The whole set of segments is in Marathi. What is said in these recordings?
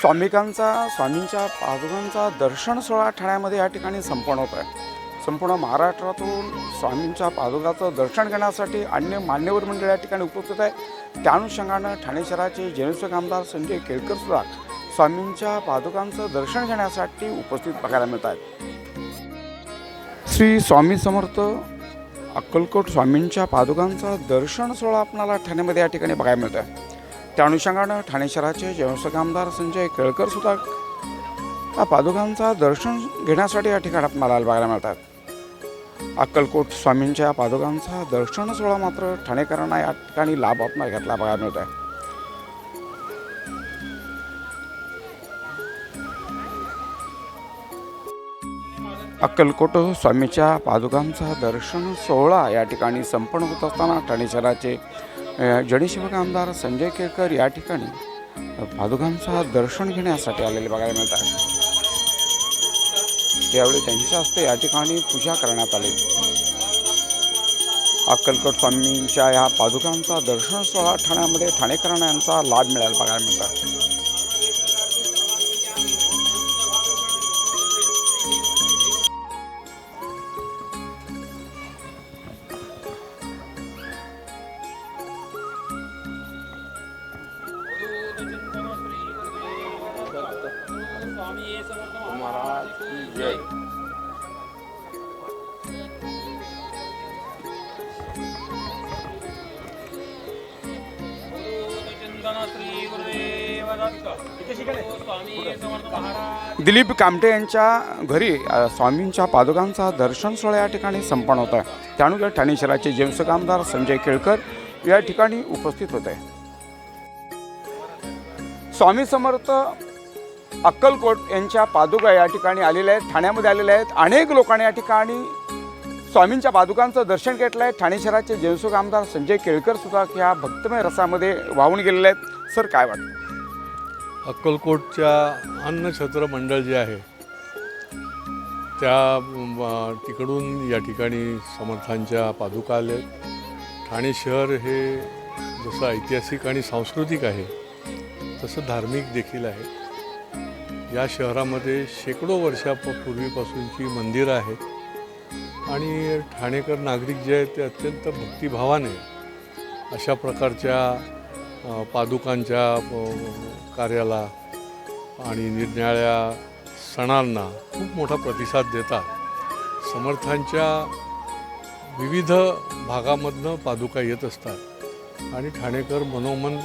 स्वामिकांचा स्वामींच्या पादुकांचा दर्शन सोहळा ठाण्यामध्ये या ठिकाणी संपन्न होत आहे संपूर्ण महाराष्ट्रातून स्वामींच्या पादुकाचं दर्शन घेण्यासाठी अन्य मान्यवर मंडळ या ठिकाणी उपस्थित आहे त्या अनुषंगानं ठाणे शहराचे जनसेवक आमदार संजय केळकर सुद्धा स्वामींच्या पादुकांचं दर्शन घेण्यासाठी उपस्थित बघायला मिळत आहेत. श्री स्वामी समर्थ अक्कलकोट स्वामींच्या पादुकांचा दर्शन सोहळा आपणाला ठाण्यामध्ये या ठिकाणी बघायला मिळत आहे त्या अनुषंगानं ठाणे शहराचे ज्येष्ठ आमदार संजय केळकर सुद्धा या पादुकांचा दर्शन घेण्यासाठी या ठिकाणात मला बघायला मिळतात. अक्कलकोट स्वामींच्या पादुकांचा दर्शन सोहळा मात्र ठाणेकरांना या ठिकाणी लाभ आपल्याला घेतला बघायला मिळत आहे अक्कलकोट स्वामीच्या पादुकांचा दर्शन सोहळा या ठिकाणी संपन्न होत असताना ठाणे शहराचे अ, आमदार संजय केळकर या ठिकाणी अ, पादुकांचा दर्शन घेण्यासाठी आलेले बघायला मिळतात. आहे यावेळी त्यांच्या हस्ते या ठिकाणी पूजा करण्यात आली. अक्कलकोट स्वामींच्या या पादुकांचा दर्शन सोहळा ठाण्यामध्ये ठाणेकरांना यांचा लाभ मिळायला बघायला मिळतात. महाराज की जय. दिलीप कामटे यांच्या घरी स्वामींच्या पादुकांचा दर्शन सोहळा या ठिकाणी संपन्न होत आहे. त्यानुसार ठाणे शहराचे ज्येष्ठ कामदार संजय केळकर या ठिकाणी उपस्थित होते. स्वामी समर्थ अक्कलकोट यांच्या पादुका या ठिकाणी आलेल्या आहेत. ठाण्यामध्ये आलेल्या आहेत. अनेक लोकांनी या ठिकाणी स्वामींच्या पादुकांचं दर्शन घेतलं आहे. ठाणे शहराचे जेनसुख आमदार संजय केळकर सुद्धा ह्या भक्तमय रसामध्ये वाहून गेलेले आहेत. सर काय वाटतं? अक्कलकोटच्या अन्नछत्र मंडळ जे आहे त्या तिकडून या ठिकाणी समर्थांच्या पादुका आल्या ठाणे शहर हे जसं ऐतिहासिक आणि सांस्कृतिक आहे तसं धार्मिक देखील आहे. या शहरामध्ये शेकडो वर्षापूर्वीपासूनची मंदिरं आहेत आणि ठाणेकर नागरिक जे आहेत ते अत्यंत भक्तिभावाने अशा प्रकारच्या पादुकांच्या कार्याला आणि निरनिराळ्या सणांना खूप मोठा प्रतिसाद देतात. समर्थांच्या विविध भागामधनं पादुका येत असतात. आणि ठाणेकर मनोमन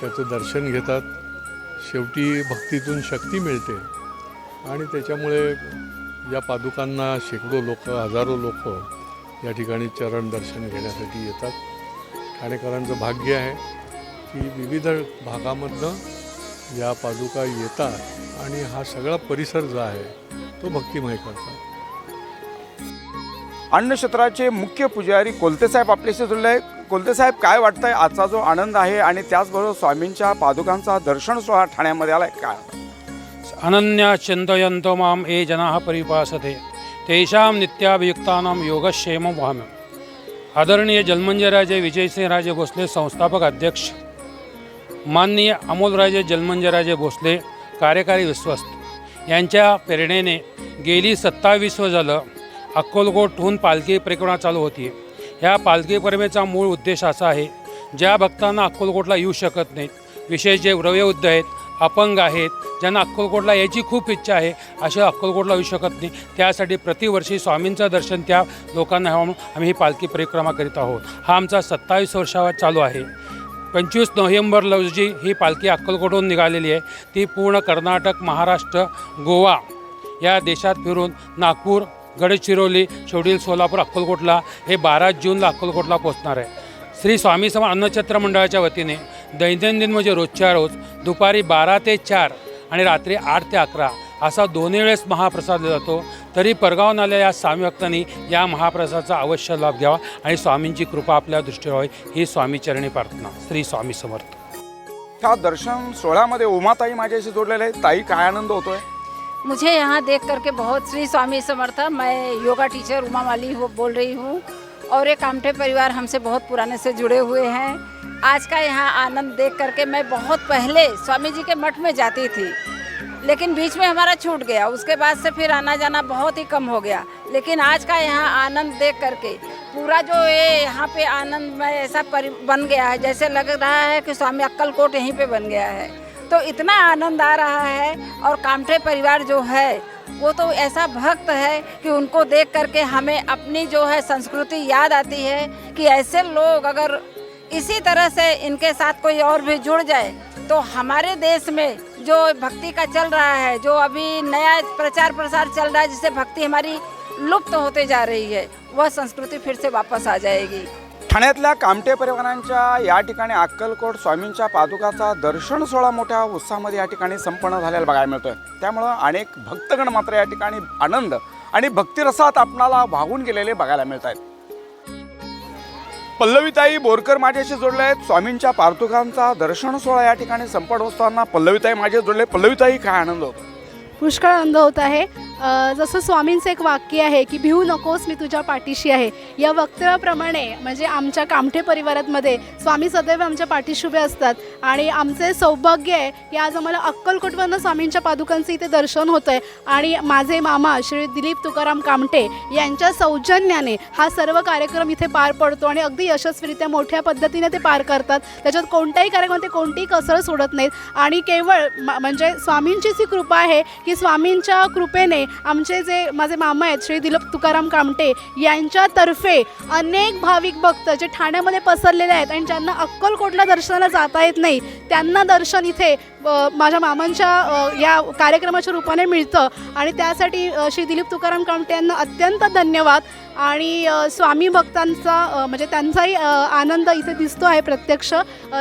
त्याचं दर्शन घेतात. शेवटी भक्तीतून शक्ती मिळते. आणि त्याच्यामुळे या पादुकांना शेकडो लोक हजारो लोक या ठिकाणी चरण दर्शन घेण्यासाठी येतात. ठाणेकरांचं भाग्य आहे की विविध भागामधनं या पादुका येतात आणि हा सगळा परिसर जो आहे तो भक्तिमय करतात. अन्नक्षेत्राचे मुख्य पुजारी कोलतेसाहेब आपल्याशी आहेत. आहे कोलतेसाहेब काय वाटतंय? आजचा जो आनंद आहे आणि त्याचबरोबर स्वामींच्या पादुकांचा दर्शन सोहळा ठाण्यामध्ये आलाय काय? अनन्या चिंतयंतो माम ए जनाः परिपासते। तेषां नित्याभियुक्तानां योगक्षेमं वहाम्य आदरणीय जलमंजयराजे विजयसिंहराजे भोसले संस्थापक अध्यक्ष। माननीय अमोलराजे जलमंजयराजे भोसले कार्यकारी विश्वस्त। यांच्या प्रेरणेने गेली सत्तावीस व झालं अक्कलकोटहून पालखी परिक्रमा चालू होती ह्या पालखी परमेचा मूळ उद्देश असा आहे ज्या भक्तांना अक्कलकोटला येऊ शकत नाहीत विशेष जे वयोवृद्ध आहेत अपंग आहेत ज्यांना अक्कलकोटला याची खूप इच्छा आहे अशा अक्कलकोटला येऊ शकत नाही. त्यासाठी प्रतिवर्षी स्वामींचं दर्शन त्या लोकांना हवं म्हणून आम्ही ही पालखी परिक्रमा करीत आहोत. हा आमचा सत्तावीस वर्षावर चालू आहे. पंचवीस नोव्हेंबर रोजी ही पालखी अक्कलकोटहून निघालेली आहे. ती पूर्ण कर्नाटक महाराष्ट्र गोवा या देशात फिरून नागपूर गडचिरोली शेवटील सोलापूर अक्कलकोटला हे बारा जूनला अक्कलकोटला पोहोचणार आहे. श्री स्वामी सम अन्नछत्र मंडळाच्या वतीने दैनंदिन म्हणजे रोजच्या रोज दुपारी बारा ते चार आणि रात्री आठ ते अकरा असा दोन्ही वेळेस महाप्रसाद दिला जातो. तरी परगावून आलेल्या या स्वामी भक्तांनी या महाप्रसादाचा अवश्य लाभ घ्यावा आणि स्वामींची कृपा आपल्या दृष्टीवर व्हावी. ही स्वामीचरणी प्रार्थना. श्री स्वामी समर्थ. ह्या दर्शन सोहळ्यामध्ये उमाताई माझ्याशी जोडलेल्या आहेत? ताई काय आनंद होतोय? मुझे यहाँ देख करके बहुत श्री स्वामी समर्थ, मैं योगा टीचर उमा माली हो, बोल रही हूँ। और ये कामठे परिवार हमसे बहुत पुराने से जुड़े हुए हैं। आज का यहाँ आनंद देख करके मैं बहुत पहले स्वामी जी के मठ में जाती थी। लेकिन बीच में हमारा छूट गया, उसके बाद से फिर आना जाना बहुत ही कम हो गया। लेकिन आज का यहाँ आनंद देख करके, पूरा जो ये यहाँ पे आनंद में ऐसा बन गया है, जैसे लग रहा है कि स्वामी अक्कलकोट यहीं पे बन गया है। तो इतना आनंद आ रहा है और कामठे परिवार जो है, वो तो ऐसा भक्त है कि उनको देख करके हमें अपनी जो है संस्कृति याद आती है कि ऐसे लोग अगर इसी तरह से इनके साथ कोई और भी जुड़ जाए तो हमारे देश में जो भक्ति का चल रहा है, जो अभी नया प्रचार प्रसार चल रहा है, जिससे भक्ति हमारी लुप्त होते जा रही है, वह संस्कृति फिर से वापस आ जाएगी। ठाण्यातल्या कामटे परिवारांच्या या ठिकाणी अक्कलकोट स्वामींच्या पादुकाचा दर्शन सोहळा मोठ्या उत्साहामध्ये या ठिकाणी संपन्न झालेला बघायला मिळतोय. त्यामुळं अनेक भक्तगण मात्र या ठिकाणी आनंद आणि भक्तिरसात आपणाला वाहून गेलेले बघायला मिळत आहेत पल्लवीताई बोरकर माझ्याशी जोडले आहेत. स्वामींच्या पार्तुकांचा दर्शन सोहळा या ठिकाणी संपन्न होताना पल्लवीताई माझे जोडले पल्लवीताई काय आनंद होतो? पुष्कळ आनंद होत आहे. जसं स्वामींचं एक वाक्य आहे की भिवू नकोस मी तुझ्या पाठीशी आहे. या वक्तव्याप्रमाणे म्हणजे आमच्या कामठे परिवारामध्ये स्वामी सदैव आमच्या पाठीशी उभे असतात. आणि आमचे सौभाग्य आहे की आज आम्हाला अक्कलकोटवरनं स्वामींच्या पादुकांचं इथे दर्शन होतं आहे आणि माझे मामा श्री दिलीप तुकाराम कामटे यांच्या सौजन्याने हा सर्व कार्यक्रम इथे पार पडतो आणि अगदी यशस्वीरित्या मोठ्या पद्धतीने ते पार करतात. त्याच्यात कोणत्याही कार्यक्रमात ते कोणतीही कसर सोडत नाहीत. आणि केवळ म- म्हणजे स्वामींचीच ही कृपा आहे की स्वामींच्या कृपेने आमचे जे माझे मामा आहेत श्री दिलीप तुकाराम कामटे यांच्यातर्फे अनेक भाविक भक्त जे ठाण्यामध्ये पसरलेले आहेत आणि ज्यांना अक्कलकोटला दर्शनाला जाता येत नाही त्यांना दर्शन इथे माझ्या मामांच्या या कार्यक्रमाच्या रूपाने मिळतं. आणि त्यासाठी श्री दिलीप तुकाराम कामटे यांना अत्यंत धन्यवाद. आणि स्वामी भक्तांचा म्हणजे त्यांचाही आनंद इथे दिसतो आहे प्रत्यक्ष.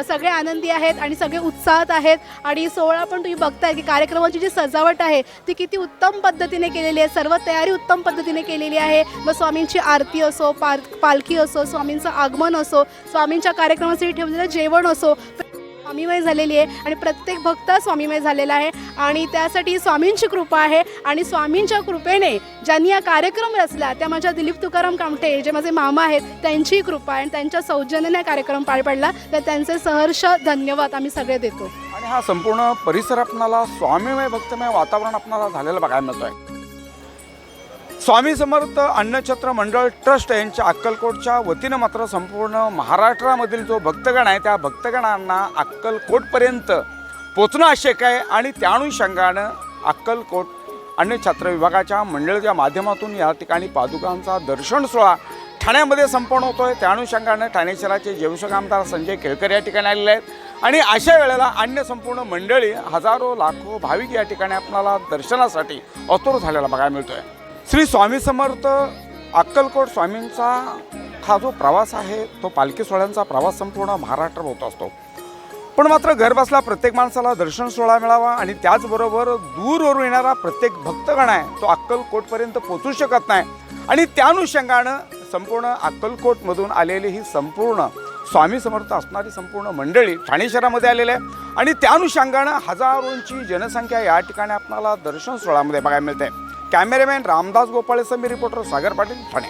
सगळे आनंदी आहेत आणि सगळे उत्साहात आहेत. आणि सोहळा पण तुम्ही बघताय की कार्यक्रमाची जी सजावट आहे ती किती उत्तम पद्धतीने केलेली आहे. सर्व तयारी उत्तम पद्धतीने केलेली आहे. मग स्वामींची आरती असो पाल पालखी असो स्वामींचं आगमन असो स्वामींच्या कार्यक्रमासाठी ठेवलेलं जेवण असो स्वामीमय झालेली आहे आणि प्रत्येक भक्त स्वामीमय झालेला आहे. आणि त्यासाठी स्वामींची कृपा आहे. आणि स्वामींच्या कृपेने ज्यांनी हा कार्यक्रम रचला त्या माझ्या दिलीप तुकाराम कामठे जे माझे मामा आहेत त्यांचीही कृपा आहे आणि त्यांच्या सौजन्याने हा कार्यक्रम पार पडला. तर त्यांचे सहर्ष धन्यवाद आम्ही सगळे देतो. आणि हा संपूर्ण परिसर आपणाला स्वामीमय भक्तमय वातावरण आपणाला झालेलं बघायला मिळतोय. स्वामी समर्थ अन्नछत्र मंडळ ट्रस्ट यांच्या अक्कलकोटच्या वतीनं मात्र संपूर्ण महाराष्ट्रामधील जो भक्तगण आहे त्या भक्तगणांना अक्कलकोटपर्यंत पोचणं आवश्यक आहे आणि त्या अनुषंगानं अक्कलकोट अन्नछत्र विभागाच्या मंडळाच्या माध्यमातून या ठिकाणी पादुकांचा दर्शन सोहळा ठाण्यामध्ये संपन्न होतो आहे त्या अनुषंगानं ठाणे शहराचे ज्येष्ठ आमदार संजय केळकर या ठिकाणी आलेले आहेत. आणि अशा वेळेला अन्य संपूर्ण मंडळी हजारो लाखो भाविक या ठिकाणी आपल्याला दर्शनासाठी अतुर झालेला बघायला मिळतो आहे श्री स्वामी समर्थ अक्कलकोट स्वामींचा हा जो प्रवास आहे तो पालखी सोहळ्यांचा प्रवास संपूर्ण महाराष्ट्र होत असतो. पण मात्र घरबसला प्रत्येक माणसाला दर्शन सोहळा मिळावा आणि त्याचबरोबर दूरवरून येणारा प्रत्येक भक्तगण आहे तो अक्कलकोटपर्यंत पोचू शकत नाही. आणि त्या अनुषंगानं संपूर्ण अक्कलकोटमधून आलेली ही संपूर्ण स्वामी समर्थ असणारी संपूर्ण मंडळी ठाणे शहरामध्ये आलेले आहे. आणि त्या अनुषंगानं हजारोंची जनसंख्या या ठिकाणी आपल्याला दर्शन सोहळ्यामध्ये बघायला मिळते. कॅमेरामॅन रामदास गोपाळे मी रिपोर्टर सागर पाटील ठाणे.